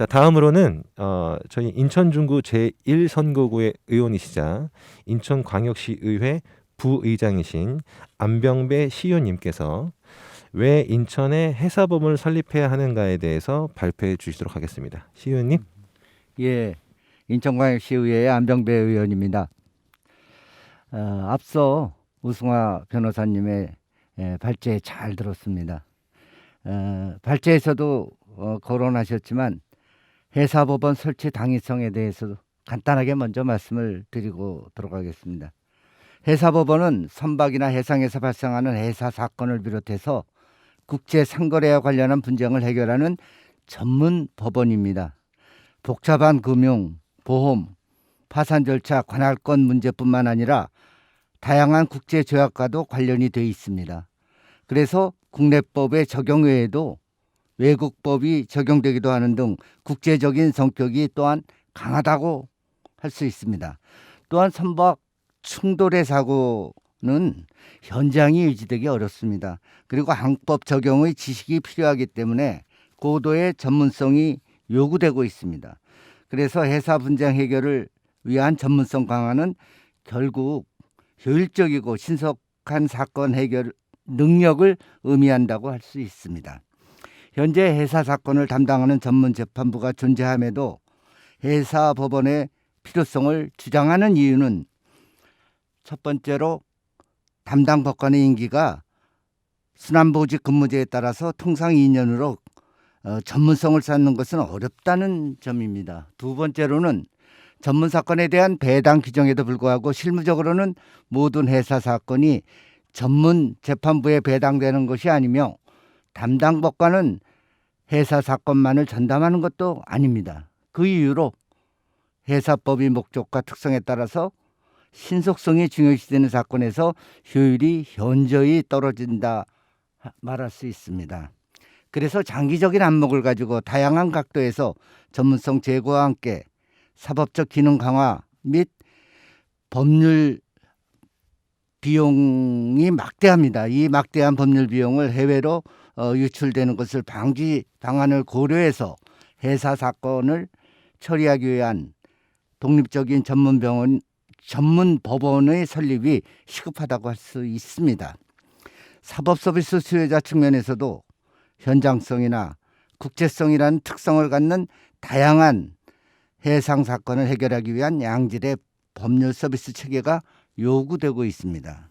자 다음으로는 어, 저희 인천 중구 제1선거구의 의원이시자 인천광역시의회 부의장이신 안병배 시의원님께서 왜 인천에 해사범을 설립해야 하는가에 대해서 발표해 주시도록 하겠습니다. 시의원님. 예, 인천광역시의회의 안병배 의원입니다. 어, 앞서 우승화 변호사님의 예, 발제 잘 들었습니다. 어, 발제에서도 어, 거론하셨지만 해사법원 설치 당위성에 대해서 간단하게 먼저 말씀을 드리고 들어가겠습니다. 해사법원은 선박이나 해상에서 발생하는 해사 사건을 비롯해서 국제 상거래와 관련한 분쟁을 해결하는 전문 법원입니다. 복잡한 금융, 보험, 파산 절차, 관할권 문제뿐만 아니라 다양한 국제 조약과도 관련이 돼 있습니다. 그래서 국내법의 적용 외에도 외국법이 적용되기도 하는 등 국제적인 성격이 또한 강하다고 할 수 있습니다. 또한 선박 충돌의 사고는 현장이 유지되기 어렵습니다. 그리고 항법 적용의 지식이 필요하기 때문에 고도의 전문성이 요구되고 있습니다. 그래서 해사 분쟁 해결을 위한 전문성 강화는 결국 효율적이고 신속한 사건 해결 능력을 의미한다고 할 수 있습니다. 현재 해사 사건을 담당하는 전문 재판부가 존재함에도 해사 법원의 필요성을 주장하는 이유는 첫 번째로 담당 법관의 임기가 순환보직 근무제에 따라서 통상 2년으로 어, 전문성을 쌓는 것은 어렵다는 점입니다. 두 번째로는 전문 사건에 대한 배당 규정에도 불구하고 실무적으로는 모든 회사 사건이 전문 재판부에 배당되는 것이 아니며 담당 법관은 회사 사건만을 전담하는 것도 아닙니다. 그 이유로 회사법의 목적과 특성에 따라서 신속성이 중요시되는 사건에서 효율이 현저히 떨어진다 말할 수 있습니다. 그래서 장기적인 안목을 가지고 다양한 각도에서 전문성 제고와 함께 사법적 기능 강화 및 법률 비용이 막대합니다. 이 막대한 법률 비용을 해외로 어, 유출되는 것을 방지 방안을 고려해서 해사 사건을 처리하기 위한 독립적인 전문 병원 전문 법원의 설립이 시급하다고 할 수 있습니다. 사법 서비스 수요자 측면에서도 현장성이나 국제성이라는 특성을 갖는 다양한 해상 사건을 해결하기 위한 양질의 법률 서비스 체계가 요구되고 있습니다.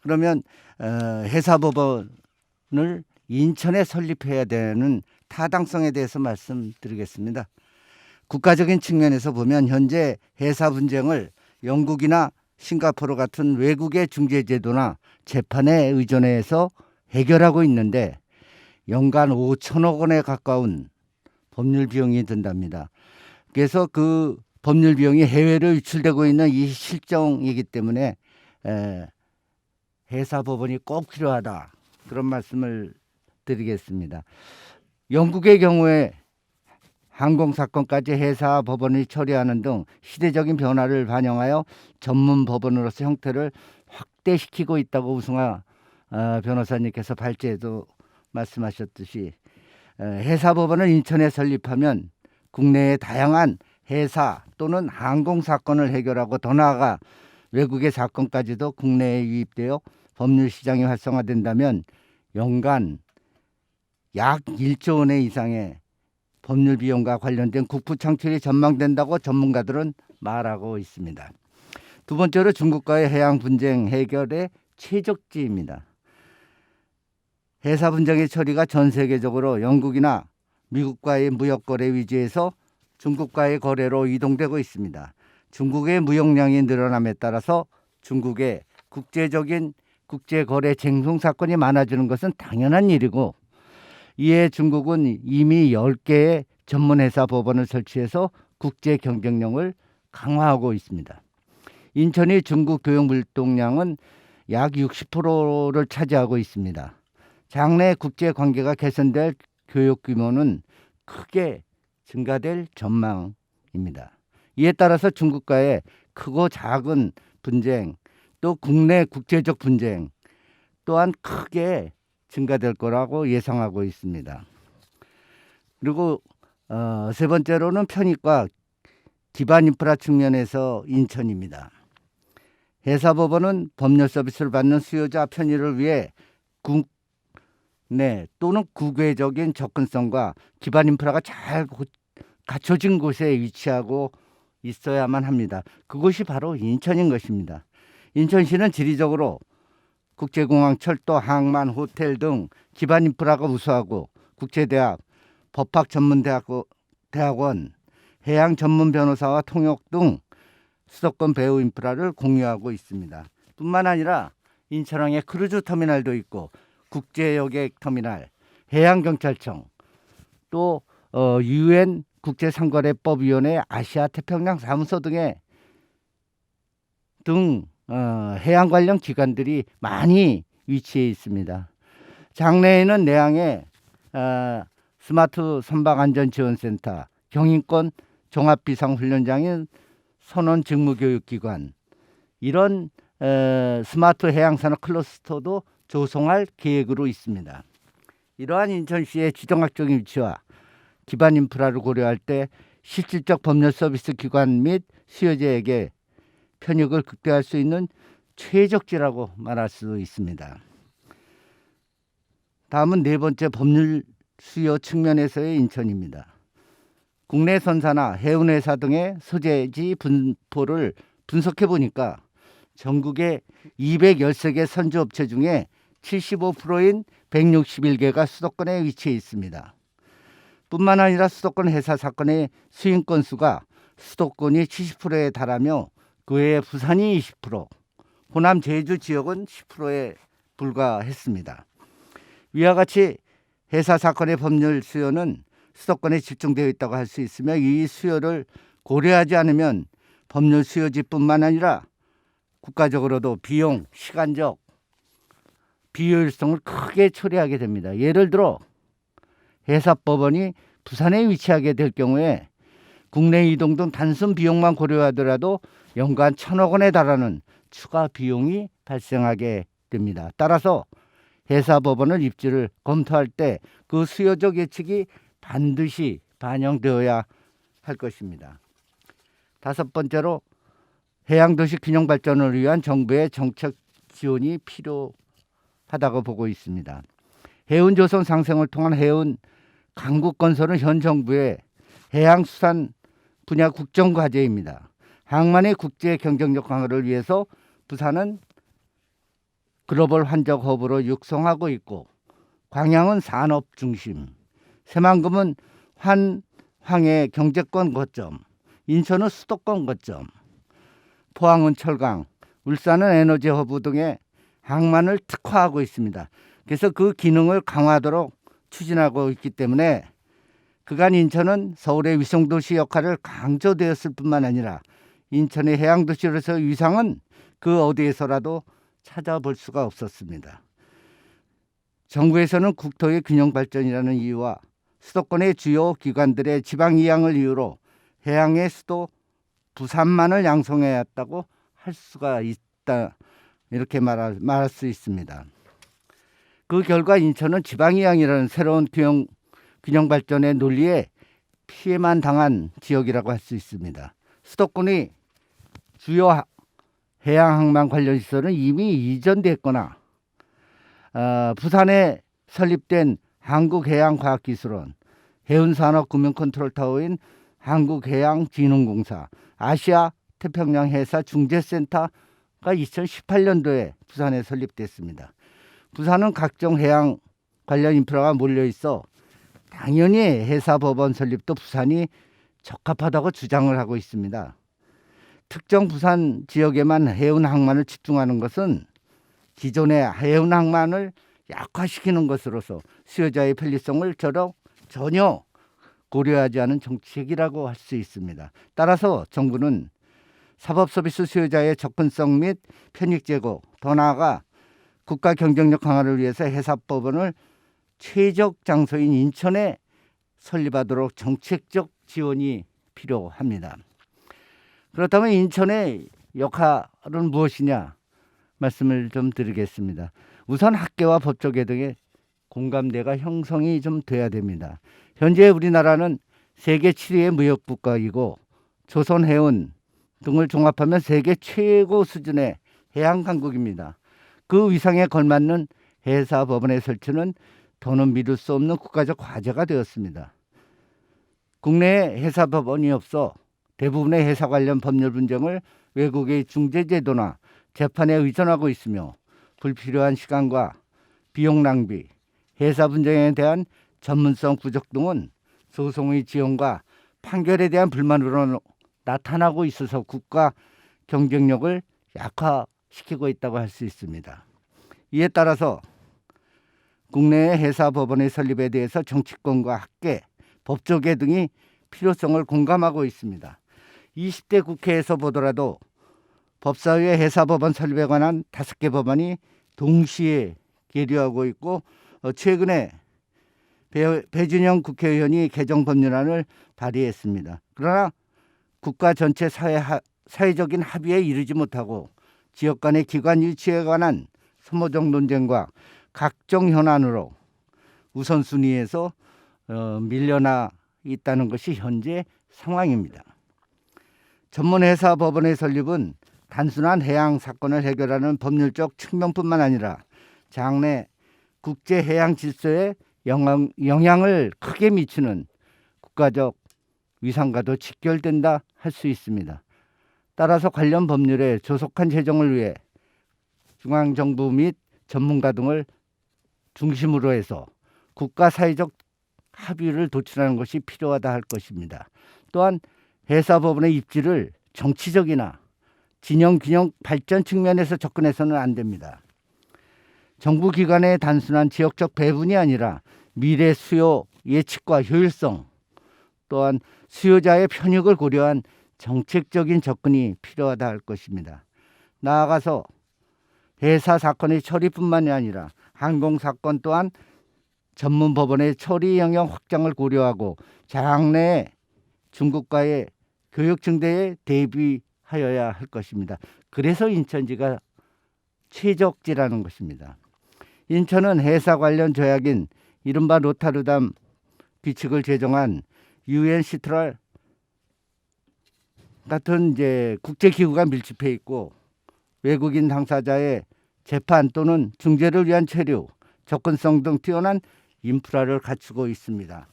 그러면 어, 해사법원을 인천에 설립해야 되는 타당성에 대해서 말씀드리겠습니다. 국가적인 측면에서 보면 현재 해사 분쟁을 영국이나 싱가포르 같은 외국의 중재 제도나 재판에 의존해서 해결하고 있는데 연간 5천억 원에 가까운 법률 비용이 든답니다. 그래서 그 법률 비용이 해외로 유출되고 있는 이 실정이기 때문에 에, 해사 법원이 꼭 필요하다 그런 말씀을 드리겠습니다. 영국의 경우에 항공 사건까지 해사 법원이 처리하는 등 시대적인 변화를 반영하여 전문 법원으로서 형태를 확대시키고 있다고 우승아 어, 변호사님께서 발제에도 말씀하셨듯이 에, 해사 법원을 인천에 설립하면 국내의 다양한 해사 또는 항공 사건을 해결하고 더 나아가 외국의 사건까지도 국내에 유입되어 법률 시장이 활성화된다면 연간 약 1조 원의 이상의 법률 비용과 관련된 국부 창출이 전망된다고 전문가들은 말하고 있습니다. 두 번째로 중국과의 해양 분쟁 해결의 최적지입니다. 해사 분쟁의 처리가 전 세계적으로 영국이나 미국과의 무역 거래 위주에서 중국과의 거래로 이동되고 있습니다. 중국의 무역량이 늘어남에 따라서 중국의 국제적인 국제 거래 쟁송 사건이 많아지는 것은 당연한 일이고 이에 중국은 이미 10개의 전문 회사 법원을 설치해서 국제 경쟁력을 강화하고 있습니다. 인천의 중국 교육 물동량은 약 60%를 차지하고 있습니다. 장래 국제 관계가 개선될 교육 규모는 크게 증가될 전망입니다. 이에 따라서 중국과의 크고 작은 분쟁, 또 국내 국제적 분쟁 또한 크게 증가될 거라고 예상하고 있습니다. 그리고 어, 세 번째로는 편익과 기반 인프라 측면에서 인천입니다. 해사법원은 법률 서비스를 받는 수요자 편의를 위해 국내 또는 국외적인 접근성과 기반 인프라가 잘 고- 갖춰진 곳에 위치하고 있어야만 합니다. 그곳이 바로 인천인 것입니다. 인천시는 지리적으로 국제공항, 철도, 항만, 호텔 등 기반 인프라가 우수하고 국제대학, 법학 전문대학 대학원, 해양 전문 변호사와 통역 등 수도권 배후 인프라를 공유하고 있습니다. 뿐만 아니라 인천항에 크루즈 터미널도 있고 국제 여객 터미널, 해양 경찰청, 또 어, 유엔 국제상거래법위원회 아시아 태평양 사무소 등의 등 어, 해양 관련 기관들이 많이 위치해 있습니다. 장래에는 내항에 어, 스마트 선박 안전 지원센터, 경인권 종합 비상 훈련장인 선원 직무 교육 기관 이런 어, 스마트 해양 산업 클러스터도 조성할 계획으로 있습니다. 이러한 인천시의 지정학적인 위치와 기반 인프라를 고려할 때 실질적 법률 서비스 기관 및 수요자에게 편익을 극대화할 수 있는 최적지라고 말할 수 있습니다. 다음은 네 번째 법률 수요 측면에서의 인천입니다. 국내 선사나 해운 회사 등의 소재지 분포를 분석해 보니까 전국의 213개 선주업체 중에 75%인 161개가 수도권에 위치해 있습니다. 뿐만 아니라 수도권 회사 사건의 수인 건수가 수도권이 70%에 달하며 그 외에 부산이 20%, 호남 제주 지역은 10%에 불과했습니다. 위와 같이 회사 사건의 법률 수요는 수도권에 집중되어 있다고 할 수 있으며 이 수요를 고려하지 않으면 법률 수요지뿐만 아니라 국가적으로도 비용, 시간적 비효율성을 크게 초래하게 됩니다. 예를 들어 회사법원이 부산에 위치하게 될 경우에 국내 이동 등 단순 비용만 고려하더라도 연간 천억 원에 달하는 추가 비용이 발생하게 됩니다. 따라서 회사 법원을 입지를 검토할 때 그 수요적 예측이 반드시 반영되어야 할 것입니다. 다섯 번째로 해양도시 균형 발전을 위한 정부의 정책 지원이 필요하다고 보고 있습니다. 해운 조선 상생을 통한 해운 강국 건설은 현 정부의 해양수산 분야 국정 과제입니다. 항만의 국제 경쟁력 강화를 위해서 부산은 글로벌 환적 허브로 육성하고 있고 광양은 산업 중심, 새만금은 환 황해 경제권 거점, 인천은 수도권 거점, 포항은 철강, 울산은 에너지 허브 등의 항만을 특화하고 있습니다. 그래서 그 기능을 강화하도록 추진하고 있기 때문에 그간 인천은 서울의 위성도시 역할을 강조되었을 뿐만 아니라 인천의 해양도시로서 위상은 그 어디에서라도 찾아볼 수가 없었습니다. 정부에서는 국토의 균형 발전이라는 이유와 수도권의 주요 기관들의 지방 이양을 이유로 해양의 수도 부산만을 양성해야 했다고 할 수가 있다 이렇게 말할, 말할 수 있습니다. 그 결과 인천은 지방 이양이라는 새로운 균형, 균형 발전의 논리에 피해만 당한 지역이라고 할 수 있습니다. 수도권이 주요 하- 해양 항만 관련 시설은 이미 이전됐거나 어, 부산에 설립된 한국해양과학기술원, 해운산업금융컨트롤타워인 한국해양진흥공사, 아시아 태평양해사 중재센터가 2018년도에 부산에 설립됐습니다. 부산은 각종 해양 관련 인프라가 몰려 있어 당연히 해사법원 설립도 부산이 적합하다고 주장을 하고 있습니다. 특정 부산 지역에만 해운 항만을 집중하는 것은 기존의 해운 항만을 약화시키는 것으로서 수요자의 편리성을 저러, 전혀 고려하지 않은 정책이라고 할 수 있습니다. 따라서 정부는 사법 서비스 수요자의 접근성 및 편익 제고, 더 나아가 국가 경쟁력 강화를 위해서 해사법원을 최적 장소인 인천에 설립하도록 정책적 지원이 필요합니다. 그렇다면 인천의 역할은 무엇이냐 말씀을 좀 드리겠습니다. 우선 학계와 법조계 등의 공감대가 형성이 좀 돼야 됩니다. 현재 우리나라는 세계 7위의 무역 국가이고 조선 해운 등을 종합하면 세계 최고 수준의 해양 강국입니다. 그 위상에 걸맞는 해사 법원의 설치는 더는 미룰 수 없는 국가적 과제가 되었습니다. 국내에 해사 법원이 없어 대부분의 해사 관련 법률 분쟁을 외국의 중재 제도나 재판에 의존하고 있으며 불필요한 시간과 비용 낭비, 해사 분쟁에 대한 전문성 부족 등은 소송의 지연과 판결에 대한 불만으로 나타나고 있어서 국가 경쟁력을 약화시키고 있다고 할 수 있습니다. 이에 따라서 국내의 해사 법원의 설립에 대해서 정치권과 학계, 법조계 등이 필요성을 공감하고 있습니다. 20대 국회에서 보더라도 법사위의 해사법원 설립에 관한 다섯 개 법안이 동시에 계류하고 있고 어, 최근에 배, 배준영 국회의원이 개정 법률안을 발의했습니다. 그러나 국가 전체 사회 하, 사회적인 합의에 이르지 못하고 지역 간의 기관 유치에 관한 소모적 논쟁과 각종 현안으로 우선순위에서 어, 밀려나 있다는 것이 현재 상황입니다. 전문회사 법원의 설립은 단순한 해양 사건을 해결하는 법률적 측면뿐만 아니라 장래 국제 해양 질서에 영향, 영향을 크게 미치는 국가적 위상과도 직결된다 할 수 있습니다. 따라서 관련 법률에 조속한 제정을 위해 중앙정부 및 전문가 등을 중심으로 해서 국가 사회적 합의를 도출하는 것이 필요하다 할 것입니다. 또한 해사법원의 입지를 정치적이나 진영 균형 발전 측면에서 접근해서는 안 됩니다. 정부 기관의 단순한 지역적 배분이 아니라 미래 수요 예측과 효율성 또한 수요자의 편익을 고려한 정책적인 접근이 필요하다 할 것입니다. 나아가서 해사 사건의 처리뿐만이 아니라 항공 사건 또한 전문 법원의 처리 영역 확장을 고려하고 장래에 중국과의 교육 증대에 대비하여야 할 것입니다. 그래서 인천지가 최적지라는 것입니다. 인천은 해사 관련 조약인 이른바 로타르담 규칙을 제정한 유엔 시트랄 같은 이제 국제 기구가 밀집해 있고 외국인 당사자의 재판 또는 중재를 위한 체류, 접근성 등 뛰어난 인프라를 갖추고 있습니다.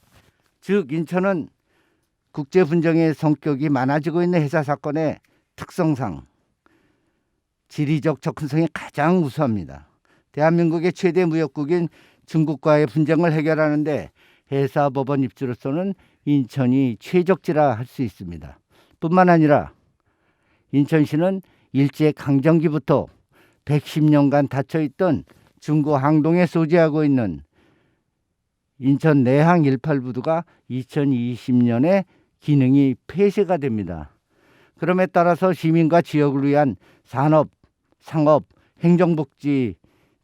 즉 인천은 국제 분쟁의 성격이 많아지고 있는 해사 사건의 특성상 지리적 접근성이 가장 우수합니다. 대한민국의 최대 무역국인 중국과의 분쟁을 해결하는데 해사 법원 입주로서는 인천이 최적지라 할 수 있습니다. 뿐만 아니라 인천시는 일제 강점기부터 110년간 닫혀 있던 중구 항동에 소재하고 있는 인천 내항 18부두가 2020년에 기능이 폐쇄가 됩니다. 그럼에 따라서 시민과 지역을 위한 산업, 상업, 행정복지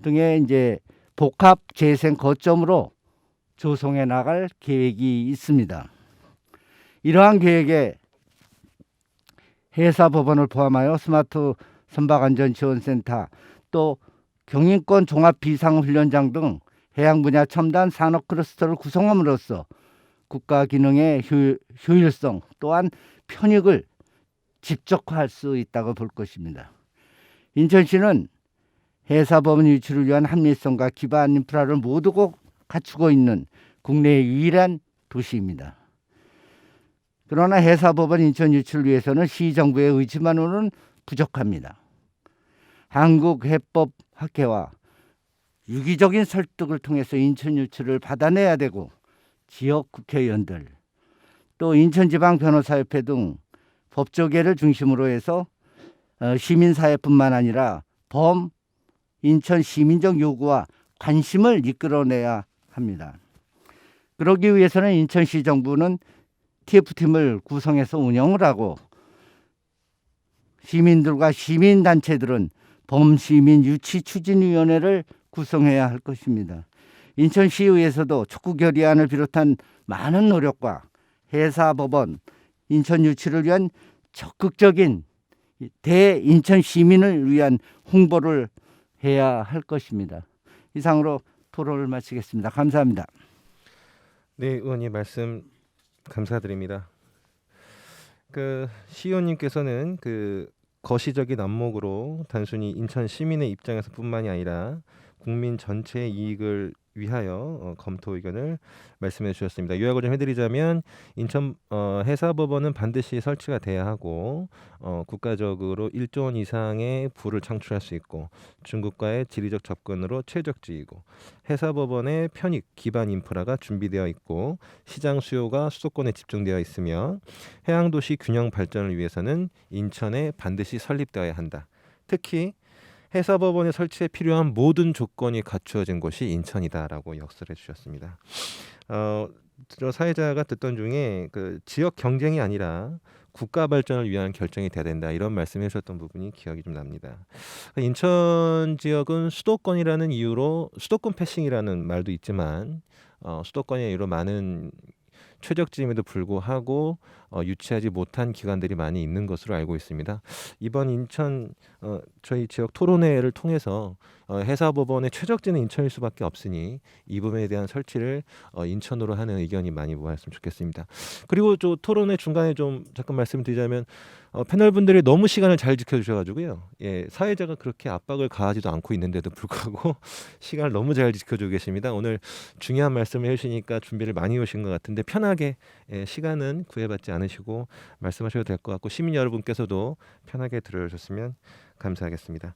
등의 이제 복합 재생 거점으로 조성해 나갈 계획이 있습니다. 이러한 계획에 해사법원을 포함하여 스마트 선박안전지원센터 또 경인권 종합 비상훈련장 등 해양 분야 첨단 산업 클러스터를 구성함으로써 국가 기능의 효, 효율성 또한 편익을 집적화할 수 있다고 볼 것입니다. 인천시는 해사법원 유치를 위한 합리성과 기반 인프라를 모두 꼭 갖추고 있는 국내의 유일한 도시입니다. 그러나 해사법원 인천 유치를 위해서는 시정부의 의지만으로는 부족합니다. 한국해법학회와 유기적인 설득을 통해서 인천 유치를 받아내야 되고 지역 국회의원들 또 인천지방 변호사협회 등 법조계를 중심으로 해서 어, 시민사회뿐만 아니라 범 인천 시민적 요구와 관심을 이끌어내야 합니다. 그러기 위해서는 인천시 정부는 TF팀을 구성해서 운영을 하고 시민들과 시민단체들은 범시민 유치 추진위원회를 구성해야 할 것입니다. 인천시의회에서도 촉구 결의안을 비롯한 많은 노력과 해사법원 인천 유치를 위한 적극적인 대인천 시민을 위한 홍보를 해야 할 것입니다. 이상으로 토론을 마치겠습니다. 감사합니다. 네, 의원님 말씀 감사드립니다. 그 시의원님께서는 그 거시적인 안목으로 단순히 인천 시민의 입장에서뿐만이 아니라 국민 전체의 이익을 위하여 어, 검토 의견을 말씀해 주셨습니다. 요약을 좀 해드리자면 인천 어, 해사법원은 반드시 설치가 돼야 하고 어, 국가적으로 1조 원 이상의 부를 창출할 수 있고 중국과의 지리적 접근으로 최적지이고 해사법원의 편익 기반 인프라가 준비되어 있고 시장 수요가 수도권에 집중되어 있으며 해양 도시 균형 발전을 위해서는 인천에 반드시 설립되어야 한다. 특히 해사법원의 설치에 필요한 모든 조건이 갖추어진 곳이 인천이다라고 역설해 주셨습니다. 어, 저 사회자가 듣던 중에 그 지역 경쟁이 아니라 국가 발전을 위한 결정이 돼야 된다 이런 말씀해 주셨던 부분이 기억이 좀 납니다. 인천 지역은 수도권이라는 이유로 수도권 패싱이라는 말도 있지만 어, 수도권의 이유로 많은 최적지임에도 불구하고 어, 유치하지 못한 기관들이 많이 있는 것으로 알고 있습니다. 이번 인천 어, 저희 지역 토론회를 통해서 어, 해사법원의 최적지는 인천일 수밖에 없으니 이 부분에 대한 설치를 어, 인천으로 하는 의견이 많이 모았으면 좋겠습니다. 그리고 저 토론회 중간에 좀 잠깐 말씀드리자면 어, 패널 분들이 너무 시간을 잘 지켜주셔 가지고요. 예, 사회자가 그렇게 압박을 가하지도 않고 있는데도 불구하고 시간을 너무 잘 지켜주고 계십니다. 오늘 중요한 말씀을 해주시니까 준비를 많이 오신 것 같은데 편하게 예, 시간은 구애받지 않으시고 말씀하셔도 될 것 같고 시민 여러분께서도 편하게 들어주셨으면 감사하겠습니다.